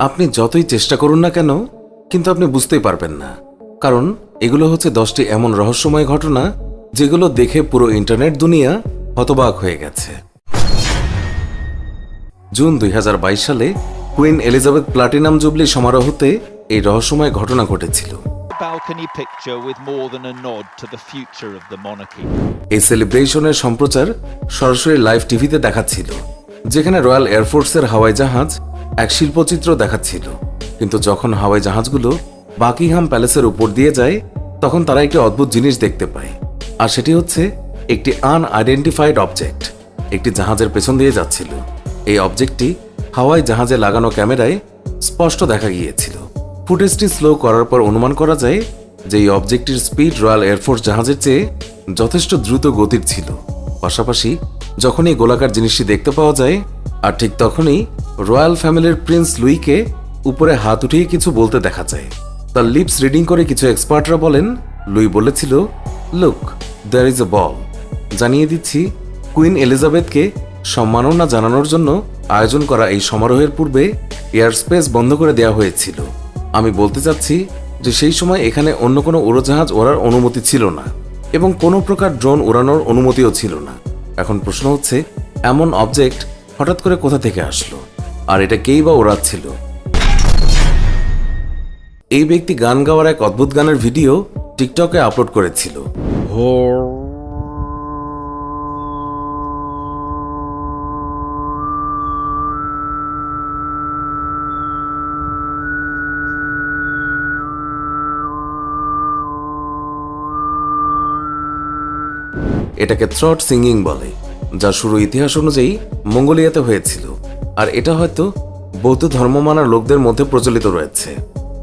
আপনি যতই চেষ্টা করুন না কেন কিন্তু আপনি বুঝতেই পারবেন না। কারণ এগুলো হচ্ছে দশটি এমন রহস্যময় ঘটনা যেগুলো দেখে পুরো ইন্টারনেট দুনিয়া হতবাক হয়ে গেছে। জুন দুই হাজার বাইশ সালে কুইন এলিজাবেথ প্লাটিনাম জুবলি সমারোহতে এই রহস্যময় ঘটনা ঘটেছিল. এই সেলিব্রেশনের সম্প্রচার সরাসরি লাইভ টিভিতে দেখাচ্ছিল যেখানে রয়্যাল এয়ারফোর্সের হাওয়াই জাহাজ এক শিল্পচিত্র দেখাচ্ছিল। কিন্তু যখন হাওয়াই জাহাজগুলো বাকিহাম প্যালেসের উপর দিয়ে যায়, তখন তারা একটি অদ্ভুত জিনিস দেখতে পায়। আর সেটি হচ্ছে একটি আনআইডেন্টিফাইড অবজেক্ট একটি জাহাজের পেছন দিয়ে যাচ্ছিল। এই অবজেক্টটি হাওয়াই জাহাজে লাগানো ক্যামেরায় স্পষ্ট দেখা গিয়েছিল। ফুটেজটি স্লো করার পর অনুমান করা যায় যে এই অবজেক্টটির স্পিড রয়্যাল এয়ারফোর্স জাহাজের চেয়ে যথেষ্ট দ্রুত গতির ছিল। পাশাপাশি যখন এই গোলাকার জিনিসটি দেখতে পাওয়া যায় আর ঠিক তখনই রয়্যাল ফ্যামিলির প্রিন্স লুইকে উপরে হাত উঠিয়ে কিছু বলতে দেখা যায়। তার লিপস রিডিং করে কিছু এক্সপার্টরা বলেন, লুই বলেছিল, look there is a ball জানিয়ে দিচ্ছি, কুইন এলিজাবেথকে সম্মাননা জানানোর জন্য আয়োজন করা এই সমারোহের পূর্বে এয়ার স্পেস বন্ধ করে দেওয়া হয়েছিল। আমি বলতে চাচ্ছি যে সেই সময় এখানে অন্য কোনো উড়োজাহাজ ওড়ার অনুমতি ছিল না এবং কোনো প্রকার ড্রোন উড়ানোর অনুমতিও ছিল না। এখন প্রশ্ন হচ্ছে, এমন অবজেক্ট হঠাৎ করে কোথা থেকে আসলো? আর এটা কেই বা ওড়াচ্ছিল? এই ব্যক্তি গান গাওয়ার এক অদ্ভুত গানের ভিডিও টিকটকে আপলোড করেছিল। এটাকে থ্রট সিঙ্গিং বলে। যা শুরু ইতিহাস অনুযায়ী মঙ্গোলিয়াতে হয়েছিল। আর এটা হয়তো বৌদ্ধ ধর্ম মানার লোকদের মধ্যে প্রচলিত রয়েছে।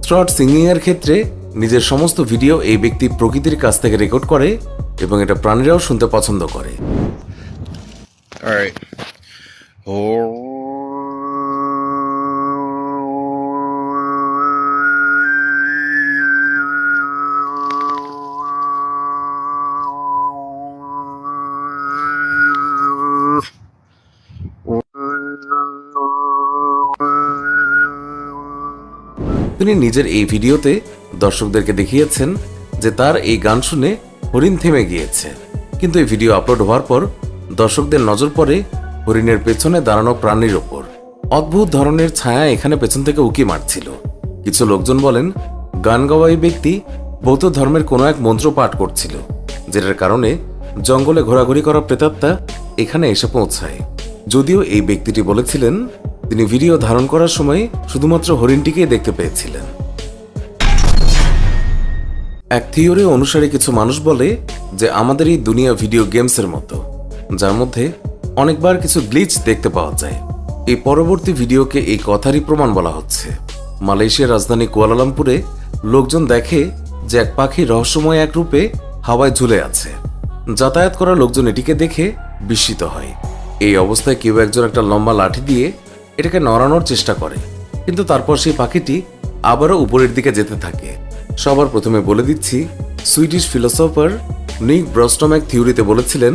থ্রট সিঙ্গিং এর ক্ষেত্রে নিজের সমস্ত ভিডিও এই ব্যক্তি প্রকৃতির কাছ থেকে রেকর্ড করে এবং এটা প্রাণীরাও শুনতে পছন্দ করে। All right. তিনি নিজের এই ভিডিওতে দর্শকদেরকে দেখিয়েছেন যে তার এই গান শুনে হরিণ থেমে গিয়েছে। কিন্তু এই ভিডিও আপলোড হওয়ার পর দর্শকদের নজর পড়ে হরিণের পেছনে দাঁড়ানো প্রাণীর ওপর। অদ্ভুত ধরনের ছায়া এখানে পেছন থেকে উকি মারছিল। কিছু লোকজন বলেন, গান গাওয়া এই ব্যক্তি বৌদ্ধ ধর্মের কোনো এক মন্ত্র পাঠ করছিল, যেটার কারণে জঙ্গলে ঘোরাঘুরি করা প্রেতাত্মা এখানে এসে পৌঁছায়। যদিও এই ব্যক্তিটি বলেছিলেন তিনি ভিডিও ধারণ করার সময় শুধুমাত্র হরিণটিকেই দেখতে পেয়েছিলেন। এক থিওরি অনুসারে কিছু মানুষ বলে যে আমাদের এই দুনিয়া ভিডিও গেমসের মতো, যার মধ্যে অনেকবার কিছু গ্লিচ দেখতে পাওয়া যায়। এই পরবর্তী ভিডিওকে এই কথারই প্রমাণ বলা হচ্ছে। মালয়েশিয়ার রাজধানী কুয়ালালামপুরে লোকজন দেখে যে এক পাখি রহস্যময় এক রূপে হাওয়ায় ঝুলে আছে। যাতায়াত করা লোকজন এটিকে দেখে বিস্মিত হয়। এই অবস্থায় কেউ একজন একটা লম্বা লাঠি দিয়ে এটাকে নড়ানোর চেষ্টা করে। কিন্তু তারপর সেই পাখিটি আবারও উপরের দিকে যেতে থাকে। সবার প্রথমে বলে দিচ্ছি, সুইডিশ ফিলোসফার নিক ব্রস্টম এক থিওরিতে বলেছিলেন,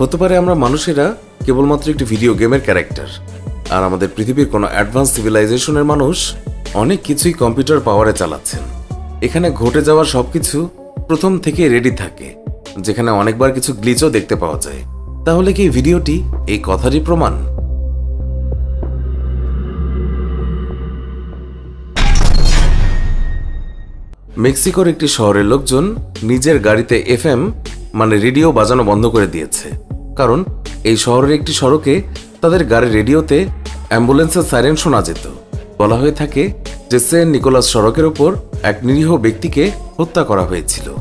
হতে পারে আমরা মানুষেরা কেবলমাত্র একটি ভিডিও গেমের ক্যারেক্টার। আর আমাদের পৃথিবীর কোনো অ্যাডভান্স সিভিলাইজেশনের মানুষ অনেক কিছুই কম্পিউটার পাওয়ারে চালাচ্ছেন। এখানে ঘটে যাওয়া সবকিছু প্রথম থেকে রেডি থাকে, যেখানে অনেকবার কিছু গ্লিচও দেখতে পাওয়া যায়। তাহলে কি ভিডিওটি এই কথারই প্রমাণ? মেক্সিকোর একটি শহরের লোকজন নিজের গাড়িতে এফএম মানে রেডিও বাজানো বন্ধ করে দিয়েছে। কারণ এই শহরের একটি সড়কে তাদের গাড়ির রেডিওতে অ্যাম্বুলেন্সের সাইরেন শোনা যেত। বলা হয়ে থাকে যে সেন্ট নিকোলাস সড়কের ওপর এক নিরীহ ব্যক্তিকে হত্যা করা হয়েছিল।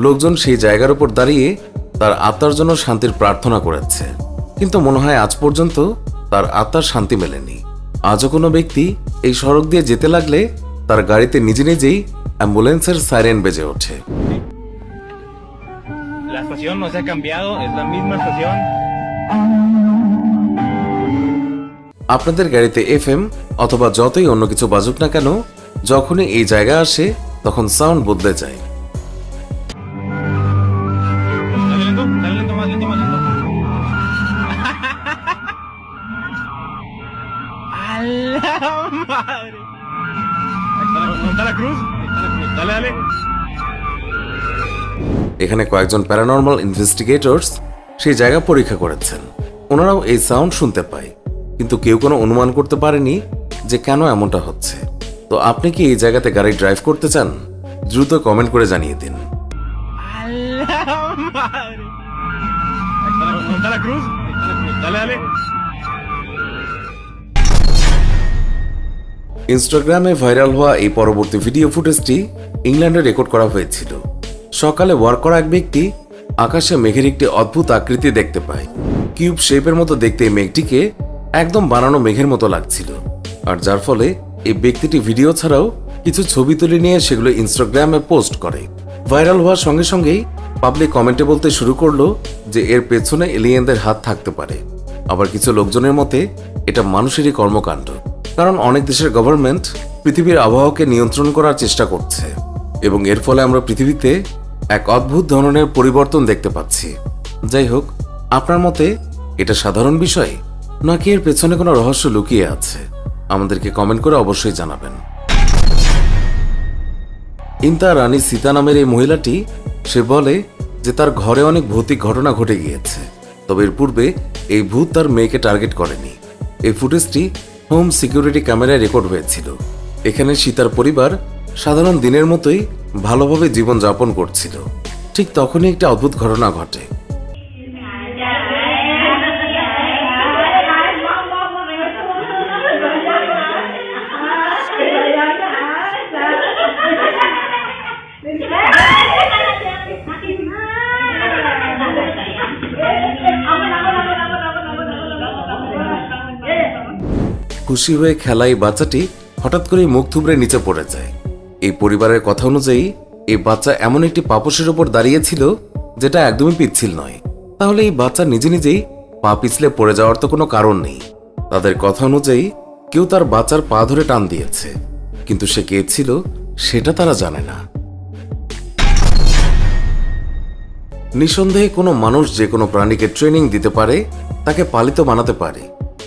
লোকজন সেই জায়গার ওপর দাঁড়িয়ে তার আত্মার জন্য শান্তির প্রার্থনা করেছে। কিন্তু মনে হয় আজ পর্যন্ত তার আত্মার শান্তি মেলেনি। আজও কোনো ব্যক্তি এই সড়ক দিয়ে যেতে লাগলে তার গাড়িতে নিজে নিজেই অ্যাম্বুলেন্সের সাইরেন বেজে ওঠে। আপনাদের গাড়িতে এফ অথবা যতই অন্য কিছু বাজুক না কেন যখনই এই জায়গা আসে তখন সাউন্ড বদলে যায়। আল্লাহ মারে এখানে কয়েকজন প্যারানর্মাল ইনভেস্টিগেটরস সেই জায়গা পরীক্ষা করেছেন। ওনারাও এই সাউন্ড শুনতে পায়। কিন্তু কেউ কোনো অনুমান করতে পারেনি যে কেন এমনটা হচ্ছে। তো আপনি কি এই জায়গাতে গাড়ি ড্রাইভ করতে চান? দ্রুত কমেন্ট করে জানিয়ে দিন। ¿Dónde ইনস্টাগ্রামে ভাইরাল হওয়া এই পরবর্তী ভিডিও ফুটেজটি ইংল্যান্ডে রেকর্ড করা হয়েছিল। সকালে ওয়ার্ক করা এক ব্যক্তি আকাশে মেঘের একটি অদ্ভুত আকৃতি দেখতে পায়। কিউব শেপের মতো দেখতে এই মেঘটিকে একদম বানানো মেঘের মতো লাগছিল। আর যার ফলে এই ব্যক্তিটি ভিডিও ছাড়াও কিছু ছবি তুলে নিয়ে সেগুলো ইনস্টাগ্রামে পোস্ট করে। ভাইরাল হওয়ার সঙ্গে সঙ্গেই পাবলিক কমেন্টে বলতে শুরু করল যে এর পেছনে এলিয়েনদের হাত থাকতে পারে। আবার কিছু লোকজনের মতে, এটা মানুষেরই কর্মকাণ্ড। কারণ অনেক দেশের গভর্নমেন্ট পৃথিবীর আবহাওয়াকে নিয়ন্ত্রণ করার চেষ্টা করছে। এবং এর ফলে আমরা পৃথিবীতে এক অদ্ভুত ধরনের পরিবর্তন দেখতে পাচ্ছি। যাই হোক, আপনার মতে এটা সাধারণ বিষয়? নাকি এর পেছনে কোনো রহস্য লুকিয়ে আছে? আমাদেরকে কমেন্ট করে অবশ্যই জানাবেন। ইন্তা রানী সীতা নামের এই মহিলাটি, সে বলে যে তার ঘরে অনেক ভৌতিক ঘটনা ঘটে গিয়েছে। তবে এর পূর্বে এই ভূত তার মেয়েকে টার্গেট করেনি। এই ফুটেজটি হোম সিকিউরিটি ক্যামেরায় রেকর্ড হয়েছিল। এখানে সীতার পরিবার সাধারণ দিনের মতোই ভালোভাবে জীবন যাপন করছিল। ঠিক তখনই একটা অদ্ভুত ঘটনা ঘটে। খুশি হয়ে খেলা এই বাচ্চাটি হঠাৎ করেই মুখ থুবড়ে নিচে পড়ে যায়। এই পরিবারের কথা অনুযায়ী, এই বাচ্চা এমন একটি পাপসের ওপর দাঁড়িয়েছিল যেটা একদমই পিচ্ছিল নয়। তাহলে এই বাচ্চা নিজে নিজেই পা পিছলে পড়ে যাওয়ার তো কোনো কারণ নেই। তাদের কথা অনুযায়ী, কেউ তার বাচ্চার পা ধরে টান দিয়েছে। কিন্তু সে কে ছিল, সেটা তারা জানে না। নিঃসন্দেহে কোনো মানুষ যে কোনো প্রাণীকে ট্রেনিং দিতে পারে, তাকে পালিত বানাতে পারে।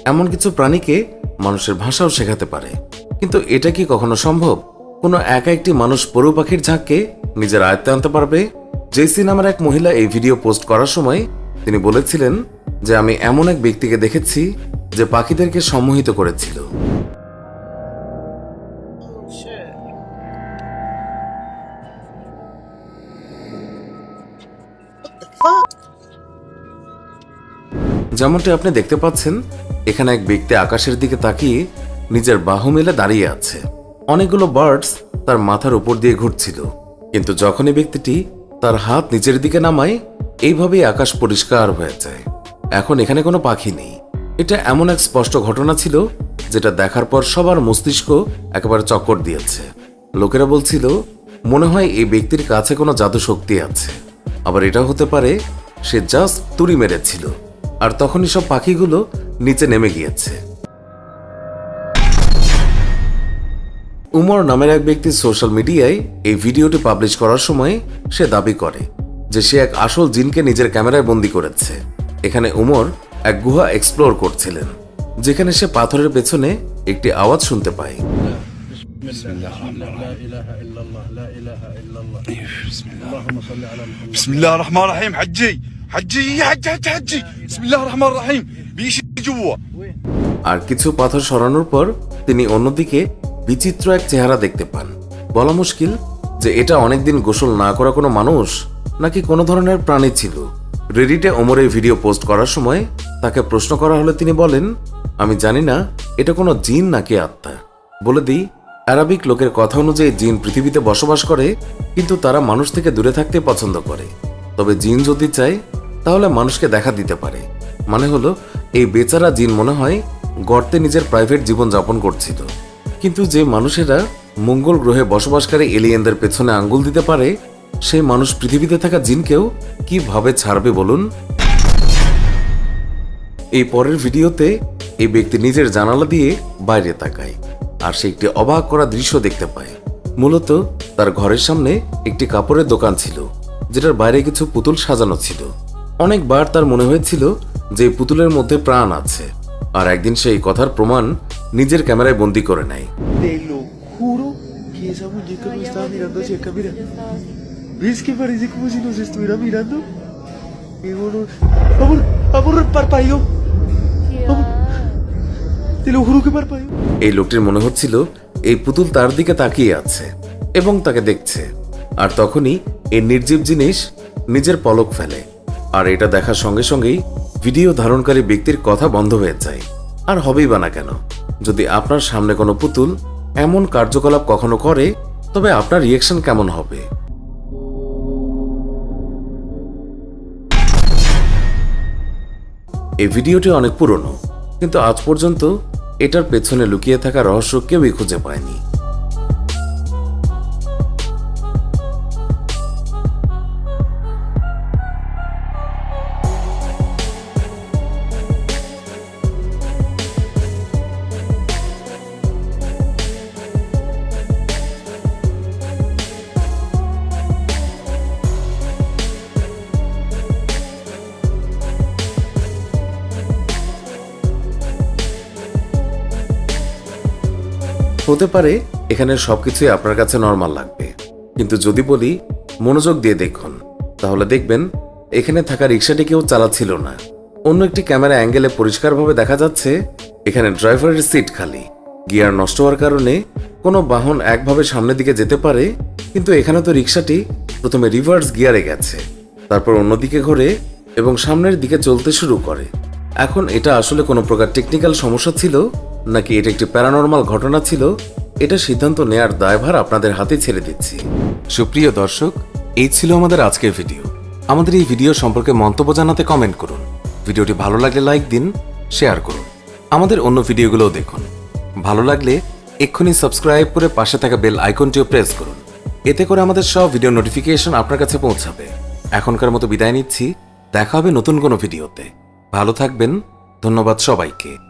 এমন কিছু প্রাণীকে মানুষের ভাষাও শেখাতে পারে। কিন্তু এটা কি কখনো সম্ভব? কোনো একা একটি মানুষ পরু পাখির ঝাঁককে নিজের আয়ত্তে আনতে পারবে? জেসি নামের এক মহিলা এই ভিডিও পোস্ট করার সময় তিনি বলেছিলেন যে, আমি এমন এক ব্যক্তিকে দেখেছি যে পাখিদেরকে সম্মোহিত করেছিল। যেমনটি আপনি দেখতে পাচ্ছেন এখানে এক ব্যক্তি আকাশের দিকে তাকিয়ে নিজের বাহু মেলে দাঁড়িয়ে আছে। অনেকগুলো বার্ডস তার মাথার উপর দিয়ে ঘুরছিল। কিন্তু যখনই ব্যক্তিটি তার হাত নিচের দিকে নামায়, এইভাবেই আকাশ পরিষ্কার হয়ে যায়। এখন এখানে কোনো পাখি নেই। এটা এমন এক স্পষ্ট ঘটনা ছিল, যেটা দেখার পর সবার মস্তিষ্ক একেবারে চক্কর দিয়েছে। লোকেরা বলছিল, মনে হয় এই ব্যক্তির কাছে কোনো জাদু শক্তি আছে। আবার এটাও হতে পারে, সে জাস্ট তুড়ি মেরেছিল। আর তখনই সব পাখিগুলো নিচে নেমে গিয়েছে উমর নামের এক ব্যক্তি সোশ্যাল মিডিয়ায় এই ভিডিওটি পাবলিশ করার সময় সে দাবি করে যে সে এক আসল জিনকে নিজের ক্যামেরায় বন্দি করেছে এখানে উমর এক গুহা এক্সপ্লোর করছিলেন যেখানে সে পাথরের পেছনে একটি আওয়াজ শুনতে পায় بسم الله الرحمن الرحيم حجي حجي حجي حجي حجي بسم الله الرحمن الرحيم بيشي جوا আর কিছু পাথর সরানোর পর তিনি অন্যদিকে বিচিত্র এক চেহারা দেখতে পান বলা মুশকিল যে এটা অনেকদিন গোসল না করা কোনো মানুষ নাকি কোনো ধরনের প্রাণী ছিল রেডিটে ওমর এই ভিডিও পোস্ট করার সময় তাকে প্রশ্ন করা হলে তিনি বলেন আমি জানি না এটা কোনো জিন নাকি আত্মা বলে দিই আরবিক লোকের কথা অনুযায়ী জিন পৃথিবীতে বসবাস করে কিন্তু তারা মানুষ থেকে দূরে থাকতে পছন্দ করে তবে জিন যদি চায় তাহলে মানুষকে দেখা দিতে পারে। মানে হলো, এই বেচারা জিন মনে হয় গর্তে নিজের প্রাইভেট জীবন যাপন করছিল। কিন্তু যে মানুষেরা মঙ্গল গ্রহে বসবাসকারী এলিয়েনদের পেছনে আঙ্গুল দিতে পারে, সেই মানুষ পৃথিবীতে থাকা জিনকেও কীভাবে ছাড়বে বলুন? এই পরের ভিডিওতে এই ব্যক্তি নিজের জানালা দিয়ে বাইরে তাকায় আর সে একটি অবাক করা দৃশ্য দেখতে পায়। মূলত তার ঘরের সামনে একটি কাপড়ের দোকান ছিল, যেটার বাইরে কিছু পুতুল সাজানো ছিল। অনেকবার তার মনে হয়েছিল যে পুতুলের মধ্যে প্রাণ আছে আর একদিন সেই কথার প্রমাণ নিজের ক্যামেরায় বন্দি করে নেয়। এই লোকটির মনে হচ্ছিল এই পুতুল তার দিকে তাকিয়ে আছে এবং তাকে দেখছে আর তখনই এই নির্জীব জিনিস নিজের পলক ফেলে। আর এটা দেখার সঙ্গে সঙ্গেই ভিডিও ধারণকারী ব্যক্তির কথা বন্ধ হয়ে যায়। আর হবেই বা না কেন? যদি আপনার সামনে কোনো পুতুল এমন কার্যকলাপ কখনো করে, তবে আপনার রিয়েকশন কেমন হবে? এই ভিডিওটি অনেক পুরনো, কিন্তু আজ পর্যন্ত এটার পেছনে লুকিয়ে থাকা রহস্য কেউই খুঁজে পায়নি। হতে পারে, এখানে সবকিছুই আপনার কাছে নর্মাল লাগবে। কিন্তু যদি বলি, মনোযোগ দিয়ে দেখুন, তাহলে দেখবেন, এখানে থাকা রিক্সাটি কেউ চালাচ্ছিল না। অন্য একটি ক্যামেরা অ্যাঙ্গেলে পরিষ্কারভাবে দেখা যাচ্ছে, এখানে ড্রাইভারের সিট খালি। গিয়ার নষ্ট হওয়ার কারণে কোনো বাহন একভাবে সামনের দিকে যেতে পারে, কিন্তু এখানে তো রিক্সাটি প্রথমে রিভার্স গিয়ারে গেছে, তারপর অন্যদিকে ঘোরে এবং সামনের দিকে চলতে শুরু করে। এখন এটা আসলে কোনো প্রকার টেকনিক্যাল সমস্যা ছিল নাকি এটা একটি প্যারানর্মাল ঘটনা ছিল? এটা সিদ্ধান্ত নেয়ার দায়ভার আপনাদের হাতে ছেড়ে দিচ্ছি। সুপ্রিয় দর্শক, এই ছিল আমাদের আজকের ভিডিও। আমাদের এই ভিডিও সম্পর্কে মন্তব্য জানাতে কমেন্ট করুন। ভিডিওটি ভালো লাগলে লাইক দিন শেয়ার করুন। আমাদের অন্য ভিডিওগুলোও দেখুন। ভালো লাগলে এক্ষুনি সাবস্ক্রাইব করে পাশে থাকা বেল আইকনটিও প্রেস করুন। এতে করে আমাদের সব ভিডিও নোটিফিকেশন আপনার কাছে পৌঁছাবে। এখনকার মতো বিদায় নিচ্ছি। দেখা হবে নতুন কোনো ভিডিওতে। ভালো থাকবেন। ধন্যবাদ সবাইকে।